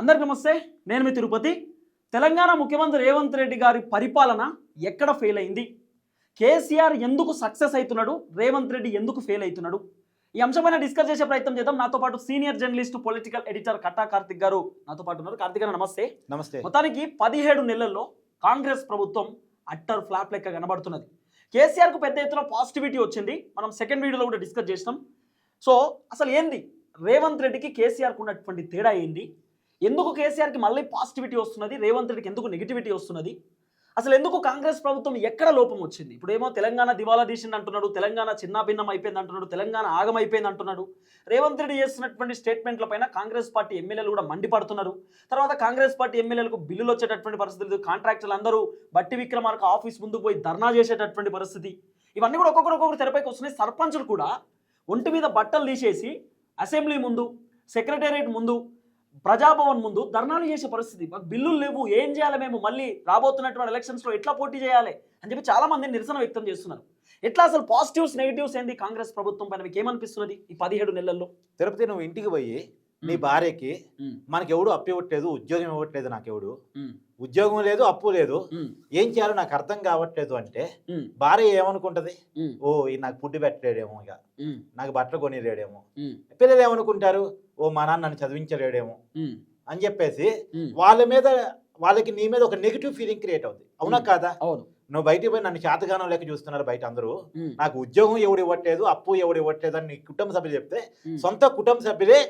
అందరికి నమస్తే నేను మీ తిరుపతి. తెలంగాణ ముఖ్యమంత్రి రేవంత్ రెడ్డి గారి పరిపాలన ఎక్కడ ఫెయిల్ అయింది? కేసీఆర్ ఎందుకు సక్సెస్ అవుతున్నాడు? రేవంత్ రెడ్డి ఎందుకు ఫెయిల్ అవుతున్నాడు? ఈ అంశంపైన డిస్కస్ చేసే ప్రయత్నం చేద్దాం. నాతో పాటు senior journalist political editor Katta Karthik garu నాతో పాటు ఉన్నారు. కార్తిక్ గారు నమస్తే. నమస్తే. మొత్తానికి పదిహేడు నెలల్లో కాంగ్రెస్ ప్రభుత్వం అట్టర్ ఫ్లాప్ లెక్క కనబడుతున్నది. కేసీఆర్కు పెద్ద ఎత్తున పాజిటివిటీ వచ్చింది. మనం సెకండ్ వీడియోలో కూడా డిస్కస్ చేసినాం. సో అసలు ఏంది? రేవంత్ రెడ్డికి కేసీఆర్కు ఉన్నటువంటి తేడా ఏంది? ఎందుకు కేసీఆర్కి మళ్ళీ పాజిటివిటీ వస్తున్నది? రేవంత్ రెడ్డికి ఎందుకు నెగిటివిటీ వస్తున్నది? అసలు ఎందుకు కాంగ్రెస్ ప్రభుత్వం ఎక్కడ లోపం వచ్చింది? ఇప్పుడు ఏమో తెలంగాణ దివాలా తీసింది అంటున్నాడు తెలంగాణ చిన్నాభిన్నం అయిపోయింది అంటున్నాడు తెలంగాణ ఆగమైపోయింది అంటున్నాడు. రేవంత్ రెడ్డి చేస్తున్నటువంటి స్టేట్మెంట్ల పైన కాంగ్రెస్ పార్టీ ఎమ్మెల్యేలు కూడా మండిపడుతున్నారు. తర్వాత కాంగ్రెస్ పార్టీ ఎమ్మెల్యేలకు బిల్లులు వచ్చేటటువంటి పరిస్థితి లేదు. కాంట్రాక్టర్లు అందరూ బట్టి విక్రమార్క ఆఫీస్ ముందుకు పోయి ధర్నా చేసేటటువంటి పరిస్థితి. ఇవన్నీ కూడా ఒక్కొక్కరు ఒక్కొక్కరు తెరపైకి వస్తున్నాయి. సర్పంచులు కూడా ఒంటి మీద బట్టలు తీసేసి అసెంబ్లీ ముందు సెక్రటేరియట్ ముందు ప్రజాభవన్ ముందు ధర్నాలు చేసే పరిస్థితి మాకు బిల్లులు లేవు ఏం చేయాలి మేము మళ్ళీ రాబోతున్నటువంటి ఎలక్షన్స్లో ఎట్లా పోటీ చేయాలి అని చెప్పి చాలా మంది నిరసన వ్యక్తం చేస్తున్నారు ఎట్లా అసలు పాజిటివ్స్ నెగిటివ్స్ ఏంది కాంగ్రెస్ ప్రభుత్వం పైన మీకు ఏమనిపిస్తున్నది ఈ పదిహేడు నెలల్లో తిరుపతి నువ్వు ఇంటికి పోయి నీ. భార్యకి మ్మ్. మనకి ఎవడు అప్పు ఇవ్వట్లేదు ఉద్యోగం ఇవ్వట్లేదు నాకు ఎవడు మ్మ్. ఉద్యోగం లేదు అప్పు లేదు. ఏం చేయాలో నాకు అర్థం కావట్లేదు అంటే. భార్య ఏమనుకుంటది. ఓ ఈ నాకు ఫుడ్ పెట్టలేడేమో ఇక. నాకు బట్టలు కొనిలేడేమో. పిల్లలు ఏమనుకుంటారు ఓ మా నాన్న నన్ను చదివించలేడేమో. అని చెప్పేసి. వాళ్ళ మీద వాళ్ళకి నీ మీద ఒక నెగిటివ్ ఫీలింగ్ క్రియేట్ అవుతుంది అవునా. కాదా అవును నువ్వు బయటికి పోయి నన్ను చేతగానం లేక చూస్తున్నారు బయట అందరూ. నాకు ఉద్యోగం ఎవడు ఇవ్వట్లేదు అప్పు ఎవడు ఇవ్వట్లేదు అని నీ కుటుంబ సభ్యులు చెప్తే. సొంత కుటుంబ సభ్యులే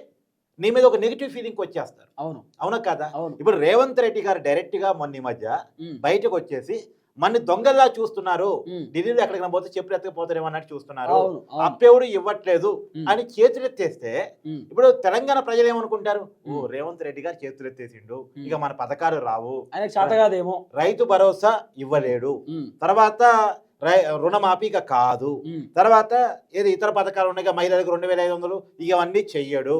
నీ మీద ఒక నెగిటివ్ ఫీలింగ్ వచ్చేస్తారు అవును అవునా కదా ఇప్పుడు రేవంత్ రెడ్డి గారు డైరెక్ట్గా మొన్న ఈ మధ్య. బయటకు వచ్చేసి మన దొంగల్లా చూస్తున్నారు. ఢిల్లీలో ఎక్కడికైనా పోతే చెప్పులు ఎత్తకపోతారేమో అన్నట్టు చూస్తున్నారు అప్పెవడు ఇవ్వట్లేదు. అని చేతులెత్తేస్తే. ఇప్పుడు తెలంగాణ ప్రజలు ఏమనుకుంటారు ఓ. రేవంత్ రెడ్డి గారు చేతులెత్తేసిండు. ఇక మన పథకాలు రావు రైతు భరోసా ఇవ్వలేడు. తర్వాత రుణమాఫీ ఇక కాదు. తర్వాత ఏది ఇతర పథకాలు ఉన్నాయి మహిళలకు రెండు వేల ఐదు వందలు ఇక అవన్నీ చెయ్యడు.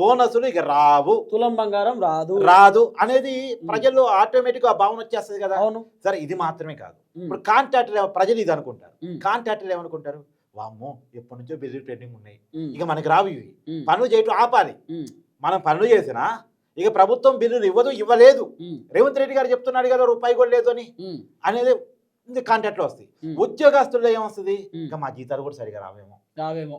బోనసులు ఇక రావు తులం బంగారం రాదు రాదు అనేది ప్రజల్లో ఆటోమేటిక్ ఆ భావన వచ్చేస్తుంది కదా అవును సరే ఇది మాత్రమే కాదు. ఇప్పుడు కాంట్రాక్టర్ ప్రజలు ఇది అనుకుంటారు. కాంట్రాక్టర్లు ఏమనుకుంటారు వామ్మో ఎప్పటి నుంచో బిల్లు పెండింగ్ ఉన్నాయి. ఇక మనకి రావు ఇవి. పనులు చేయటం ఆపాలి. మనం పనులు చేసినా ఇక ప్రభుత్వం బిల్లులు ఇవ్వదు ఇవ్వలేదు. రేవంత్ రెడ్డి గారు చెప్తున్నాడు కదా రూపాయి కూడా లేదు అని. అనేది కాంట్రాక్ట్లో వస్తాయి. ఉద్యోగస్తుల్లో ఏమొస్తుంది. ఇక మా జీతాలు కూడా సరిగా రావేమో రావేమో?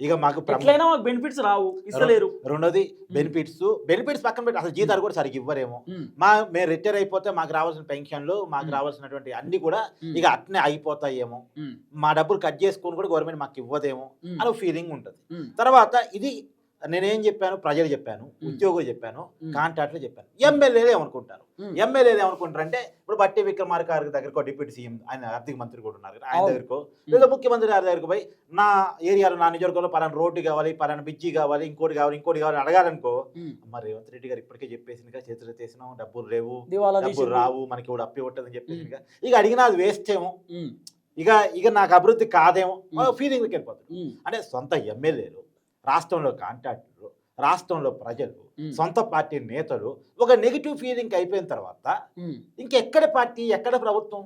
ఇక మాకు ఎట్లయినా మాకు బెనిఫిట్స్ రావు ఇస్తలేరు రెండోది బెనిఫిట్స్ బెనిఫిట్స్ పక్కన పెట్టి అసలు జీతాలు కూడా సరిగ్గా ఇవ్వరేమో. మా మేము రిటైర్ అయిపోతే మాకు రావాల్సిన పెన్షన్లు మాకు. రావాల్సినటువంటి అన్ని కూడా. ఇక అట్నే అయిపోతాయేమో. మా డబ్బులు కట్ చేసుకొని కూడా గవర్నమెంట్ మాకు ఇవ్వదేమో. అని ఫీలింగ్ ఉంటుంది. తర్వాత ఇది నేనేం చెప్పాను ప్రజలు చెప్పాను. ఉద్యోగులు చెప్పాను. కాంట్రాక్ట్లు చెప్పాను ఎమ్మెల్యేలు ఏమనుకుంటారు మ్మ్. ఎమ్మెల్యేలు ఏమనుకుంటారు అంటే ఇప్పుడు బట్టి విక్రమార్క గారి దగ్గరకు డిప్యూటీ సీఎం ఆయన ఆర్థిక మంత్రి కూడా ఉన్నారు ఆయన. దగ్గరకు లేదా ముఖ్యమంత్రి గారి దగ్గరకు పోయి నా ఏరియాలో నా నియోజకవర్గంలో పలానా రోడ్డు కావాలి పలానా బిజ్జి కావాలి ఇంకోటి కావాలి ఇంకోటి కావాలి అడగాలనుకో. మరి రేవంత్ రెడ్డి గారు ఇప్పటికే చెప్పేసింది కదా చేతులు తీసినాం డబ్బులు లేవు డబ్బులు. రావు మనకి కూడా అప్పు ఇవ్వట్లేదని చెప్పేసి ఇక అడిగినా అది వేస్ట్ ఏమో. ఇక ఇక నాకు అభివృద్ధి కాదేమో. ఫీలింగ్కి వెళ్ళిపోతుంది. అంటే సొంత ఎమ్మెల్యేలు రాష్ట్రంలో కాంట్రాక్టర్లు రాష్ట్రంలో ప్రజలు. సొంత పార్టీ నేతలు ఒక నెగిటివ్ ఫీలింగ్ అయిపోయిన తర్వాత. ఇంకెక్కడ పార్టీ ఎక్కడ ప్రభుత్వం.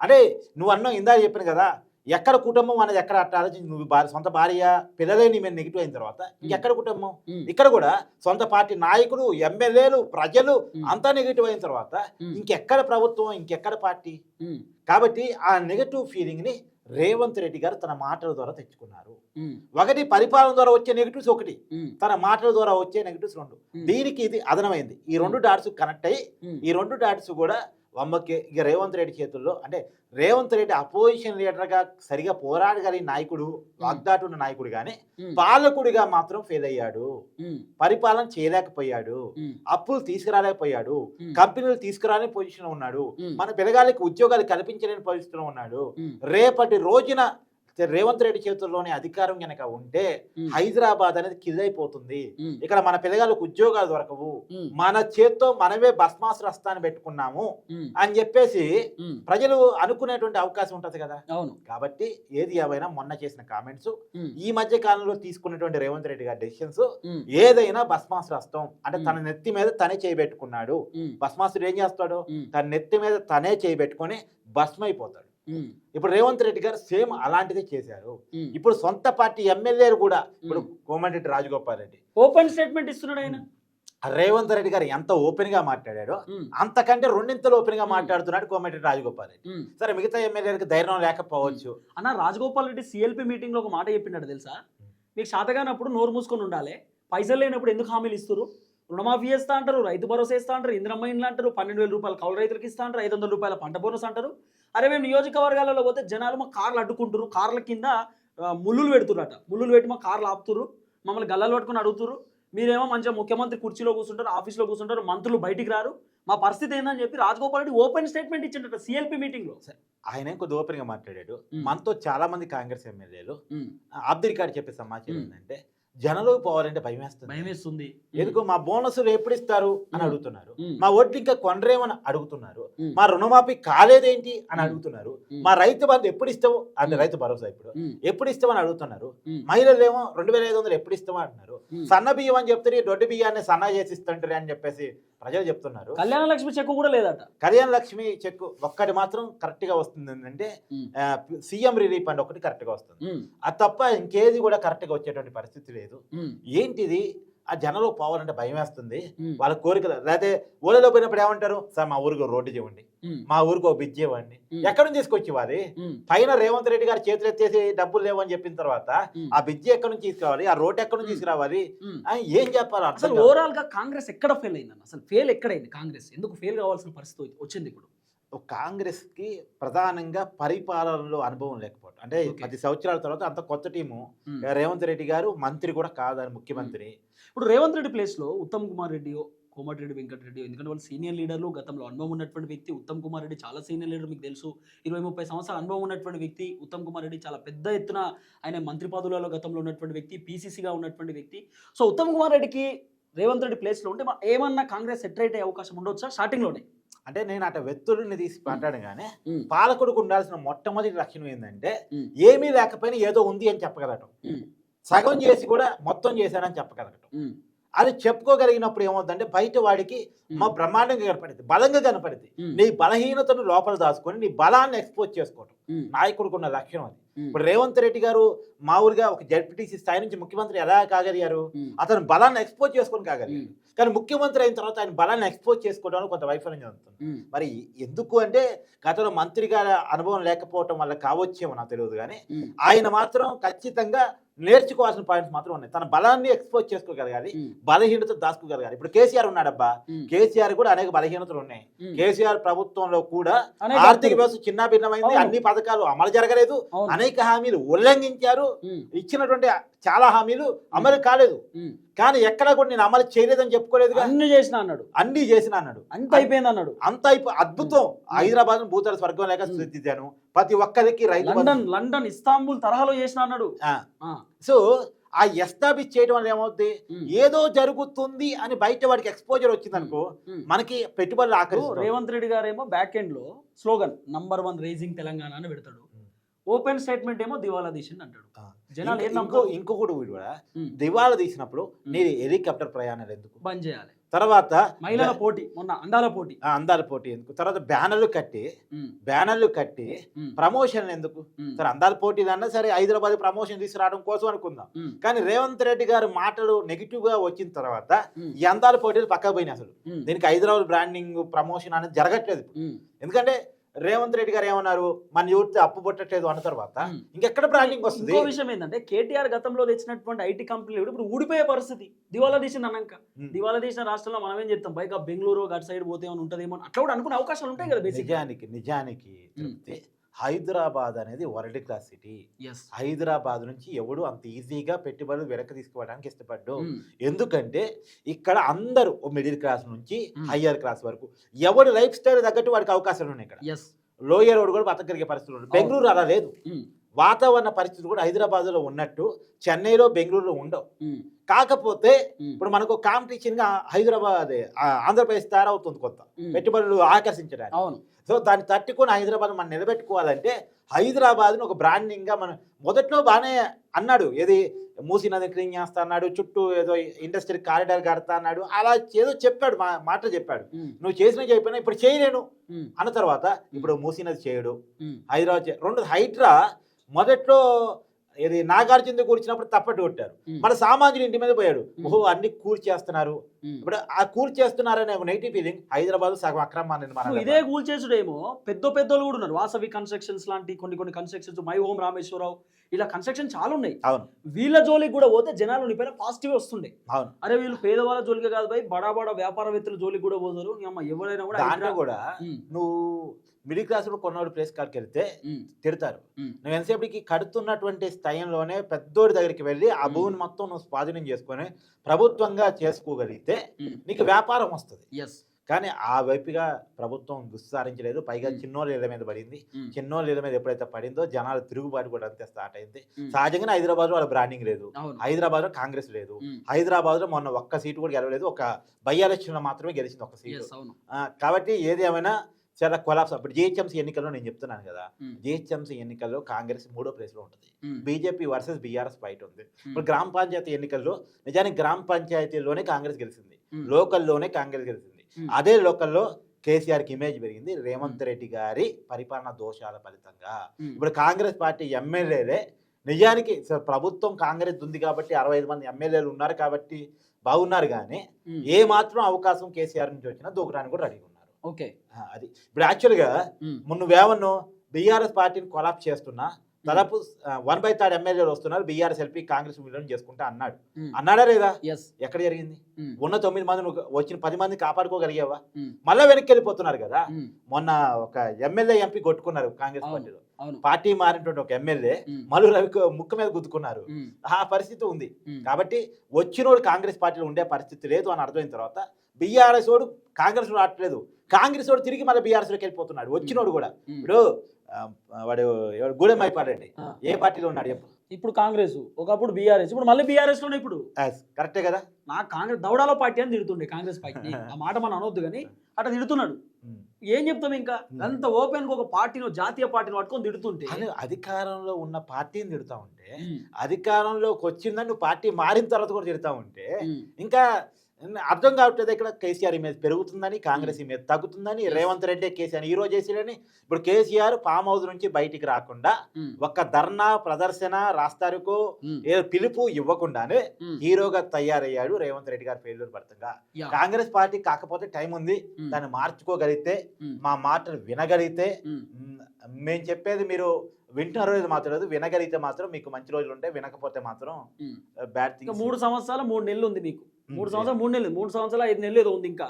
అంటే నువ్వు అన్నావు ఇందా చెప్పిన కదా ఎక్కడ కుటుంబం అనేది ఎక్కడ అట్ట ఆలోచించి నువ్వు భార్య సొంత భార్య పిల్లలే నీ మీద నెగిటివ్ అయిన తర్వాత ఇంకెక్కడ కుటుంబం. ఇక్కడ కూడా సొంత పార్టీ నాయకులు ఎమ్మెల్యేలు ప్రజలు. అంతా నెగిటివ్ అయిన తర్వాత. ఇంకెక్కడ ప్రభుత్వం ఇంకెక్కడ పార్టీ. కాబట్టి ఆ నెగటివ్ ఫీలింగ్ని రేవంత్ రెడ్డి గారు తన మాటల ద్వారా తెచ్చుకున్నారు. ఒకటి పరిపాలన ద్వారా వచ్చే నెగిటివ్స్ ఒకటి. తన మాటల ద్వారా వచ్చే నెగిటివ్స్ రెండు. దీనికి ఇది అదనమైంది ఈ రెండు డాట్స్ కనెక్ట్ అయ్యి. ఈ రెండు డాట్స్ కూడా అమ్మకి ఇక రేవంత్ రెడ్డి చేతుల్లో అంటే రేవంత్ రెడ్డి అపోజిషన్ లీడర్గా సరిగా పోరాడగలిగిన నాయకుడు వాగ్దాటు ఉన్న నాయకుడు కానీ. పాలకుడిగా మాత్రం ఫెయిల్ అయ్యాడు. పరిపాలన చేయలేకపోయాడు. అప్పులు తీసుకురాలేకపోయాడు. కంపెనీలు తీసుకురాని పొజిషన్ ఉన్నాడు. మన పిల్లగాళ్ళకి ఉద్యోగాలు కల్పించలేని పరిస్థితిలో ఉన్నాడు. రేపటి రోజున రేవంత్ రెడ్డి చేతుల్లోనే అధికారం కనుక ఉంటే. హైదరాబాద్ అనేది మ్మ్. ఇక్కడ మన పిల్లగాళ్ళకు ఉద్యోగాలు దొరకవు. మన చేత్తో మనమే భస్మాసు రస్తాన్ని పెట్టుకున్నాము. అని చెప్పేసి. ప్రజలు అనుకునేటువంటి అవకాశం ఉంటుంది కదా అవును కాబట్టి ఏది ఏవైనా మొన్న చేసిన కామెంట్స్. ఈ మధ్య కాలంలో తీసుకున్నటువంటి రేవంత్ రెడ్డి గారి డెసిషన్స్. ఏదైనా భస్మాసు రస్తం అంటే. తన నెత్తి మీద తనే చేయబెట్టుకున్నాడు. భస్మాసుడు ఏం చేస్తాడు. తన నెత్తి మీద తనే చేయబెట్టుకొని భస్మైపోతాడు. ఇప్పుడు రేవంత్ రెడ్డి గారు సేమ్ అలాంటిదే చేశారు. ఇప్పుడు సొంత పార్టీ ఎమ్మెల్యేలు కూడా ఇప్పుడు కోమటిరెడ్డి రాజగోపాల్ రెడ్డి. ఓపెన్ స్టేట్మెంట్ ఇస్తున్నాడు ఆయన. రేవంత్ రెడ్డి గారు ఎంత ఓపెన్గా మాట్లాడాడో అంతకంటే రెండింతలు ఓపెన్గా. మాట్లాడుతున్నాడు కోమటిరెడ్డి రాజగోపాల్ రెడ్డి. సరే మిగతా ఎమ్మెల్యేలకు ధైర్యం లేకపోవచ్చు. అన్న రాజగోపాల్ రెడ్డి సిఎల్పి మీటింగ్లో ఒక మాట చెప్పినాడు తెలుసా? మీకు శాతగానప్పుడు నోరు మూసుకొని ఉండాలి. పైసలు లేనప్పుడు ఎందుకు హామీలు ఇస్తారు రుణమాఫీ చేస్తా అంటారు రైతు భరోసా ఇస్తా అంటారు ఇంద్రమ్మ అంటారు పన్నెండు వేల రూపాయలు కౌలు రైతులకు ఇస్తా అంటారు ఐదు వందల రూపాయల పంట బోనస్ అంటారు. అరే మేము నియోజకవర్గాలలో పోతే జనాలు మా కార్లు అడ్డుకుంటారు కార్ల కింద ముళ్ళులు పెడుతురట ముళ్ళులు పెట్టి మా కార్లు ఆపుతురు మమ్మల్ని గల్లలు పట్టుకొని అడుగుతురు మీరేమో మంచిగా ముఖ్యమంత్రి కుర్చీలో కూర్చుంటారు ఆఫీస్లో కూర్చుంటారు మంత్రులు బయటికి రారు. మా పరిస్థితి ఏందని చెప్పి రాజగోపాల్ రెడ్డి ఓపెన్ స్టేట్మెంట్ ఇచ్చిండట సిఎల్పి మీటింగ్లో ఆయన కొద్ది ఓపెన్గా మాట్లాడాడు. మనతో చాలా మంది కాంగ్రెస్ ఎమ్మెల్యేలు అబ్దుల్ కాడ్ చెప్పే సమాచారం. ఏంటంటే జనంలోకి పోవాలంటే భయం వేస్తుంది భయం వేస్తుంది ఎందుకు మా బోనసులు ఎప్పుడు ఇస్తారు అని. అడుగుతున్నారు. మా వడ్లు ఇంకా కొనరేమని అడుగుతున్నారు. మా రుణమాఫీ కాలేదేంటి? అని. అడుగుతున్నారు. మా రైతు బంధు ఎప్పుడు ఇస్తావు అంటే Hmm. రైతు భరోసా ఇప్పుడు. ఎప్పుడు ఇస్తామని అడుగుతున్నారు. మహిళలు ఏమో రెండు వేల ఐదు వందలు ఎప్పుడు ఇస్తామో అంటున్నారు. సన్న బియ్యం అని చెప్తారు ఈ దొడ్డు బియ్యాన్ని సన్న చేసి ఇస్తుంటారు అని చెప్పేసి ప్రజలు చెప్తున్నారు. కళ్యాణ లక్ష్మి చెక్కు కూడా లేదట. కళ్యాణ లక్ష్మి చెక్ ఒక్కటి మాత్రం కరెక్ట్గా వస్తుంది ఏంటంటే సీఎం రిలీఫ్ ఫండ్ ఒకటి కరెక్ట్గా వస్తుంది. అది తప్ప ఇంకేది కూడా కరెక్ట్గా వచ్చేటువంటి పరిస్థితి లేదు. ఏంటిది? ఆ జనంలో పోవాలంటే భయం వేస్తుంది. వాళ్ళ కోరికలు. లేకపోతే ఊళ్ళలో పోయినప్పుడు ఏమంటారు? సార్ మా ఊరికి రోడ్డు చేయండి మా ఊరికి ఒక బ్రిడ్జ్ ఇవ్వండి. ఎక్కడి నుంచి తీసుకొచ్చి వారి ఉమ్, పైన రేవంత్ రెడ్డి గారు చేతులు ఎత్తేసి డబ్బులు లేవని చెప్పిన తర్వాత ఆ బ్రిడ్జి ఎక్కడి నుంచి తీసుకురావాలి? ఆ రోడ్ ఎక్కడి నుంచి. తీసుకురావాలి? ఏం చెప్పాలి అసలు. ఓవరాల్గా కాంగ్రెస్ ఎక్కడ ఫెయిల్ అయిందన్న? అసలు ఫెయిల్ ఎక్కడైంది కాంగ్రెస్? ఎందుకు ఫెయిల్ కావాల్సిన పరిస్థితి వచ్చింది ఇప్పుడు? కాంగ్రెస్కి ప్రధానంగా పరిపాలనలో అనుభవం లేకపోవడం అంటే. పది సంవత్సరాల తర్వాత అంత కొత్త టీము. రేవంత్ రెడ్డి గారు మంత్రి కూడా కాదని ముఖ్యమంత్రి. ఇప్పుడు రేవంత్ రెడ్డి ప్లేస్లో ఉత్తమ్ కుమార్ రెడ్డి కోమటిరెడ్డి వెంకటరెడ్డి ఎందుకంటే వాళ్ళు సీనియర్ లీడర్లు గతంలో అనుభవం ఉన్నటువంటి వ్యక్తి ఉత్తమ్ కుమార్ రెడ్డి చాలా సీనియర్ లీడర్ మీకు తెలుసు. ఇరవై ముప్పై సంవత్సరాల అనుభవం ఉన్నటువంటి వ్యక్తి ఉత్తమ్ కుమార్ రెడ్డి చాలా పెద్ద ఎత్తున ఆయన మంత్రి పదవులలో గతంలో ఉన్నటువంటి వ్యక్తి పీసీసీగా ఉన్నటువంటి వ్యక్తి. సో ఉత్తమ్ కుమార్ రెడ్డికి రేవంత్ రెడ్డి ప్లేస్లో ఉంటే ఏమన్నా కాంగ్రెస్ సెటరేట్ అయ్యే అవకాశం ఉండొచ్చా? స్టార్టింగ్లోనే. అంటే నేను అట వ్యక్తుడిని తీసి మాట్లాడగానే. పాలకుడికి ఉండాల్సిన మొట్టమొదటి లక్షణం ఏంటంటే. ఏమీ లేకపోయినా ఏదో ఉంది అని చెప్పగలగటం. సగం చేసి కూడా మొత్తం చేశానని చెప్పగలగటం. అది చెప్పుకోగలిగినప్పుడు ఏమవుతుందంటే బయట వాడికి మా బ్రహ్మాండంగా కనపడింది బలంగా కనపడింది. నీ బలహీనతను లోపల దాచుకొని నీ బలాన్ని ఎక్స్పోజ్ చేసుకోవటం. నాయకుడికి ఉన్న లక్షణం అది. ఇప్పుడు రేవంత్ రెడ్డి గారు మామూలుగా ఒక జడ్పీటీసీ స్థాయి నుంచి ముఖ్యమంత్రి ఎలా కాగలిగారు. అతను బలాన్ని ఎక్స్పోజ్ చేసుకొని కాగలిగారు కానీ ముఖ్యమంత్రి అయిన తర్వాత ఆయన బలాన్ని ఎక్స్పోజ్ చేసుకోవడంలో కొంత వైఫల్యం ఉమ్. మరి ఎందుకు అంటే గతంలో మంత్రిగా అనుభవం లేకపోవటం వల్ల కావచ్చేమో నాకు తెలియదు కానీ. ఆయన మాత్రం ఖచ్చితంగా నేర్చుకోవాల్సిన పాయింట్స్ మాత్రం ఉన్నాయి తన బలాన్ని ఎక్స్పోజ్ చేసుకోగలగాలి. బలహీనత దాచుకోగలగాలి ఇప్పుడు కేసీఆర్ ఉన్నాడబ్బా. కేసీఆర్ కూడా అనేక బలహీనతలు ఉన్నాయి. కేసీఆర్ ప్రభుత్వంలో కూడా ఆర్థిక. వ్యవస్థ చిన్న భిన్నమైంది. అన్ని పథకాలు అమలు జరగలేదు. అనేక హామీలు ఉల్లంఘించారు. ఇచ్చినటువంటి చాలా హామీలు అమలు కాలేదు. కానీ ఎక్కడ కూడా నేను అమలు చేయలేదని చెప్పుకోలేదుగా. అన్ని చేసిన అన్నాడు. అన్ని చేసిన అన్నాడు. అంత అయిపోయింది అన్నాడు. అంత అయిపో అద్భుతం. హైదరాబాద్ భూతల స్వర్గం లేక. స్థితిద్దాను ప్రతి ఒక్కరికి రైతు లండన్ లండన్ ఇస్తాంబుల్ తరహాలో చేసిన అన్నాడు. సో ఆ ఎస్టాబ్లిష్ చేయడం వల్ల ఏమవుద్ది. ఏదో జరుగుతుంది అని బయట వాడికి ఎక్స్పోజర్ వచ్చింది అనుకో. మనకి పెట్టుబడులు ఆకరిస్తుంది రేవంత్ రెడ్డి గారేమో బ్యాక్ ఎండ్లో slogan number one rising Telangana అని పెడతాడు. ఓపెన్ స్టేట్మెంట్ ఏమో దివాలా తీసింది అంటాడు. జనాలు ఇంకో ఇంకొకటి కూడా. దివాళా తీసినప్పుడు నీ హెలికాప్టర్ ప్రయాణాలు ఎందుకు బంద్ చేయాలి తర్వాత మహిళల పోటీ మొన్న అందాల పోటీ ఆ, అందాల పోటీ ఎందుకు తర్వాత బ్యానర్లు కట్టి. బ్యానర్లు కట్టి. ప్రమోషన్ ఎందుకు. సరే అందాల పోటీ అన్నా సరే హైదరాబాద్ ప్రమోషన్ తీసుకురావడం కోసం అనుకుందాం. కానీ రేవంత్ రెడ్డి గారి మాటలు నెగిటివ్గా వచ్చిన తర్వాత. ఈ అందాల పోటీలు పక్కకు పోయినాయి అసలు. దీనికి హైదరాబాద్ బ్రాండింగ్ ప్రమోషన్ అనేది జరగట్లేదు. ఎందుకంటే రేవంత్ రెడ్డి గారు ఏమన్నారు? మన యూత్ అప్పు పుట్టట్లేదు అన్న తర్వాత. ఇంకెక్కడ బ్రాండింగ్ వస్తుంది? ఇంకో విషయం ఏంటంటే కేటీఆర్ గతంలో తెచ్చినటువంటి ఐటీ కంపెనీలు ఇప్పుడు ఊడిపోయే పరిస్థితి. దివాలా తీసింది అన్నాక. దివాలా తీసిన రాష్ట్రంలో మనం ఏం చెప్తాం పైగా బెంగళూరు అటు సైడ్ పోతే ఏమైనా ఉంటుందేమో అట్లా కూడా అనుకునే అవకాశాలు ఉంటాయి కదా నిజానికి నిజానికి హైదరాబాద్ అనేది వరల్డ్ క్లాస్ సిటీ. హైదరాబాద్ నుంచి ఎవడు అంత ఈజీగా పెట్టుబడులు వెనక్కి తీసుకోవడానికి ఇష్టపడ్డు. ఎందుకంటే ఇక్కడ అందరూ మిడిల్ క్లాస్ నుంచి. హయ్యర్ క్లాస్ వరకు ఎవడు లైఫ్ స్టైల్ తగ్గట్టు వాడికి అవకాశాలు ఉన్నాయి ఇక్కడ. లోయర్ వాడు కూడా బతకగలిగే పరిస్థితులు ఉన్నాయి. బెంగళూరు అలా లేదు. వాతావరణ పరిస్థితులు కూడా హైదరాబాద్లో ఉన్నట్టు చెన్నైలో బెంగళూరులో ఉండవు. కాకపోతే ఇప్పుడు మనకు కాంపిటీషన్గా హైదరాబాద్ ఆంధ్రప్రదేశ్ తయారవుతుంది కొత్త పెట్టుబడులు ఆకర్షించడానికి. అవును. సో దాన్ని తట్టుకొని హైదరాబాద్ మనం నిలబెట్టుకోవాలంటే హైదరాబాద్ను ఒక బ్రాండింగ్గా మనం మొదట్లో బాగానే అన్నాడు ఏది మూసీ నది క్లీన్ చేస్తా అన్నాడు చుట్టూ ఏదో ఇండస్ట్రీ కారిడార్ కడతా అన్నాడు అలా ఏదో చెప్పాడు మా మాటలు చెప్పాడు. నువ్వు చేసిన చెప్పినా ఇప్పుడు చేయలేను. అన్న తర్వాత ఇప్పుడు మూసీ నది చేయడు. హైదరాబాద్ రెండు హైడ్రా మొదట్లో ఇది నాగార్జున కూర్చున్నప్పుడు తప్పట్టు కొట్టారు. మన సామాన్యులు ఇంటి మీద పోయాడు. ఓహో అన్ని కూల్చేస్తున్నారు. ఇప్పుడు ఆ కూల్చేస్తున్నారనే ఒక నెగిటివ్ ఫీలింగ్ హైదరాబాద్ సగం అక్రమ నిర్మాణం నువ్వు ఇదే కూల్ చేసుడేమో పెద్ద పెద్దోళ్ళు కూడా ఉన్నారు. వాసవి కన్స్ట్రక్షన్స్ లాంటి కొన్ని కొన్ని కన్స్ట్రక్షన్స్ మై హోమ్ రామేశ్వరరావు ఇలా కన్స్ట్రక్షన్ చాలా ఉన్నాయి. అవును. వీళ్ళ జోలికి కూడా పోతే జనాలు నీ పైన పాజిటివ్ వస్తుండే. అవును. అరే వీళ్ళు పేదవాళ్ళ జోలికి కాదు పోయి బడా బడా వ్యాపారవేత్తల జోలికి కూడా పోతారు. ఎవరైనా కూడా కూడా నువ్వు మిడిల్ క్లాస్లో కొన్నోడు ప్లేస్ కాడికి వెళ్తే తిడతారు. నువ్వు ఎంతసేపటికి కడుతున్నటువంటి స్థాయిలోనే పెద్దోడి దగ్గరికి వెళ్ళి ఆ. భూమిని మొత్తం నువ్వు స్వాధీనం చేసుకొని ప్రభుత్వంగా చేసుకోగలిగితే. నీకు వ్యాపారం వస్తుంది. కానీ ఆ వైపుగా ప్రభుత్వం దుస్సారించలేదు పైగా. చిన్నోళ్ళ ఇళ్ళ మీద పడింది. చిన్నోళ్ళ ఇళ్ళ మీద ఎప్పుడైతే పడిందో జనాలు తిరుగుబాటు కూడా అంతే స్టార్ట్ అయింది. సహజంగానే హైదరాబాద్లో వాళ్ళ బ్రాండింగ్ లేదు. హైదరాబాద్లో కాంగ్రెస్ లేదు. హైదరాబాద్లో మొన్న ఒక్క సీటు కూడా గెలవలేదు. ఒక బై ఎలక్షన్లో మాత్రమే గెలిచింది ఒక సీటు. కాబట్టి ఏది ఏమైనా చాలా కొలాప్స్. ఇప్పుడు జిహెచ్ఎంసీ ఎన్నికల్లో నేను చెప్తున్నాను కదా జిహెచ్ఎంసీ ఎన్నికల్లో కాంగ్రెస్ మూడో ప్లేస్లో ఉంటుంది బీజేపీ వర్సెస్ బీఆర్ఎస్ ఫైట్ ఉంది. ఇప్పుడు గ్రామ పంచాయతీ ఎన్నికల్లో నిజానికి గ్రామ పంచాయతీలోనే కాంగ్రెస్ గెలిచింది లోకల్లోనే కాంగ్రెస్ గెలిచింది. అదే లోకల్లో కేసీఆర్కి ఇమేజ్ పెరిగింది. రేవంత్ రెడ్డి గారి పరిపాలన దోషాల ఫలితంగా. ఇప్పుడు కాంగ్రెస్ పార్టీ ఎమ్మెల్యేలే నిజానికి ప్రభుత్వం కాంగ్రెస్ ఉంది కాబట్టి అరవై ఐదు మంది ఎమ్మెల్యేలు ఉన్నారు కాబట్టి బాగున్నారు కానీ ఏ మాత్రం అవకాశం కేసీఆర్ నుంచి వచ్చినా దూకడానికి కూడా ఉన్నారు ఓకే. అది. ఇప్పుడు యాక్చువల్గా ఉమ్, నువ్వేమన్నా బీఆర్ఎస్ పార్టీని కొలాప్స్ చేస్తున్నా దాదాపు వన్ బై థర్డ్ ఎమ్మెల్యేలు వస్తున్నారు బీఆర్ఎస్ ఎల్పీ కాంగ్రెస్ విలీనం చేసుకుంటా అన్నాడు. అన్నాడా లేదా? ఎక్కడ జరిగింది? ఉన్న తొమ్మిది మంది వచ్చిన పది మంది కాపాడుకోగలిగావా? మళ్ళీ వెనక్కి వెళ్ళిపోతున్నారు కదా మొన్న ఒక ఎమ్మెల్యే ఎంపీ కొట్టుకున్నారు కాంగ్రెస్. పార్టీలో. పార్టీ మారినటువంటి ఒక ఎమ్మెల్యే మలు రవి ముక్కు మీద గుద్దుకున్నారు. ఆ పరిస్థితి ఉంది. కాబట్టి వచ్చినోడు కాంగ్రెస్ పార్టీలో ఉండే పరిస్థితి లేదు అని అర్థమైన తర్వాత బీఆర్ఎస్ వాడు కాంగ్రెస్ రావట్లేదు కాంగ్రెస్ వాడు తిరిగి మళ్ళీ బీఆర్ఎస్లోకి వెళ్ళిపోతున్నాడు. వచ్చినోడు కూడా. ఇప్పుడు వాడు ఎవడు గూడెం అయిపోయాడండి. ఏ పార్టీలో ఉన్నాడు చెప్పు. ఇప్పుడు కాంగ్రెస్ ఒకప్పుడు బీఆర్ఎస్ ఇప్పుడు మళ్ళీ బీఆర్ఎస్లోనే ఇప్పుడు కరెక్టే కదా? నా కాంగ్రెస్ దౌడాలో పార్టీ అని తిడుతుండే కాంగ్రెస్ పార్టీ. ఆ మాట మనం అనొద్దు కానీ అట్లా తిడుతున్నాడు. ఏం చెప్తాం ఇంకా? అంత ఓపెన్గా ఒక పార్టీని జాతీయ పార్టీని పట్టుకొని తిడుతుంటే. అధికారంలో ఉన్న పార్టీని తిడతా ఉంటే అధికారంలోకి వచ్చిందని నువ్వు పార్టీ మారిన తర్వాత కూడా తిడతా ఉంటే ఇంకా అర్థం కావట్లేదు ఇక్కడ. కేసీఆర్ ఇమేజ్ పెరుగుతుందని కాంగ్రెస్ ఇమేజ్ తగ్గుతుందని రేవంత్ రెడ్డి కేసీఆర్ ఈ రోజు చేసేదని ఇప్పుడు కేసీఆర్ ఫామ్ హౌస్ నుంచి బయటికి రాకుండా ఒక్క ధర్నా ప్రదర్శన రాస్తారుకు ఉమ్, ఏ పిలుపు ఇవ్వకుండానే హీరోగా తయారయ్యాడు రేవంత్ రెడ్డి గారు ఫెయిల్యూర్ పడుతుందా కాంగ్రెస్ పార్టీ కాకపోతే టైం ఉంది. దాన్ని మార్చుకోగలిగితే మా మాటలు వినగలిగితే మేము చెప్పేది మీరు వింటున్న రోజు మాత్రం లేదు. వినగలిగితే మాత్రం మీకు మంచి రోజులు ఉంటాయి. వినకపోతే మాత్రం. బ్యాడ్ థింగ్స్ మూడు సంవత్సరాలు మూడు నెలలు ఉంది మీకు మూడు సంవత్సరాలు మూడు నెలలు మూడు సంవత్సరాలు ఐదు నెలలు ఏదో ఉంది ఇంకా.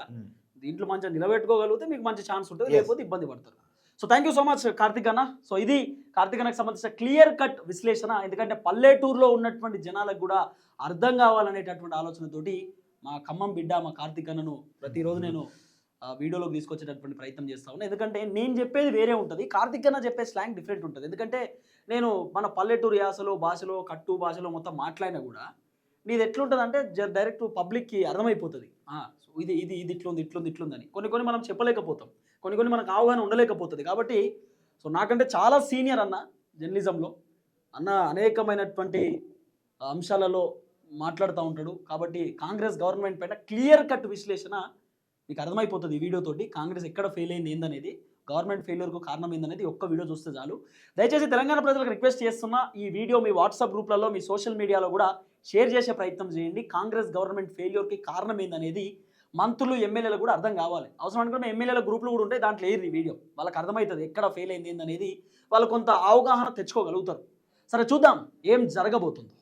దీంట్లో మంచిగా నిలబెట్టుకోగలిగితే మీకు మంచి ఛాన్స్ ఉంటుంది. లేకపోతే ఇబ్బంది పడతారు. So thank you so much Karthik అన్న. సో ఇది కార్తిక్ అన్నకు సంబంధించిన క్లియర్ కట్ విశ్లేషణ. ఎందుకంటే పల్లెటూరులో ఉన్నటువంటి జనాలకు కూడా అర్థం కావాలనేటటువంటి ఆలోచనతోటి మా ఖమ్మం బిడ్డ మా కార్తిక్ అన్నను ప్రతిరోజు నేను ఆ, వీడియోలోకి తీసుకొచ్చేటటువంటి ప్రయత్నం చేస్తా ఉన్నాను ఎందుకంటే నేను చెప్పేది వేరే ఉంటుంది. కార్తిక్ అన్న చెప్పే స్లాంగ్ డిఫరెంట్ ఉంటుంది. ఎందుకంటే నేను మన పల్లెటూరు యాసలో భాషలో కట్టు భాషలో మొత్తం మాట్లాడినా కూడా నీది ఎట్లుంటుంది అంటే డైరెక్ట్ పబ్లిక్కి అర్థమైపోతుంది. సో ఇది ఇది ఇది ఇట్లుంది ఇట్లుంది ఇట్లుందని కొన్ని కొన్ని మనం చెప్పలేకపోతాం. కొన్ని కొన్ని మనకు అవగాహన ఉండలేకపోతుంది. కాబట్టి సో నాకంటే చాలా సీనియర్ అన్న జర్నలిజంలో అన్న అనేకమైనటువంటి అంశాలలో మాట్లాడుతూ ఉంటాడు. కాబట్టి కాంగ్రెస్ గవర్నమెంట్ పైన క్లియర్ కట్ విశ్లేషణ మీకు అర్థమైపోతుంది ఈ వీడియోతోటి కాంగ్రెస్ ఎక్కడ ఫెయిల్ అయింది ఏందనేది. గవర్నమెంట్ ఫెయిల్యూర్కు కారణం ఏందనేది ఒక్క వీడియో చూస్తే చాలు. దయచేసి తెలంగాణ ప్రజలకు రిక్వెస్ట్ చేస్తున్న ఈ వీడియో మీ వాట్సాప్ గ్రూప్లలో మీ సోషల్ మీడియాలో కూడా షేర్ చేసే ప్రయత్నం చేయండి. కాంగ్రెస్ గవర్నమెంట్ ఫెయిల్యూర్కి కారణం ఏందనేది మంత్రులు ఎమ్మెల్యేలు కూడా అర్థం కావాలి. అవసరం అనుకుంటే ఎమ్మెల్యేల గ్రూపులు కూడా ఉంటాయి దాంట్లో ఏది వీడియో. వాళ్ళకి అర్థమవుతుంది ఎక్కడ ఫెయిల్ అయింది అనేది వాళ్ళు కొంత అవగాహన తెచ్చుకోగలుగుతారు. సరే చూద్దాం ఏం జరగబోతుందో.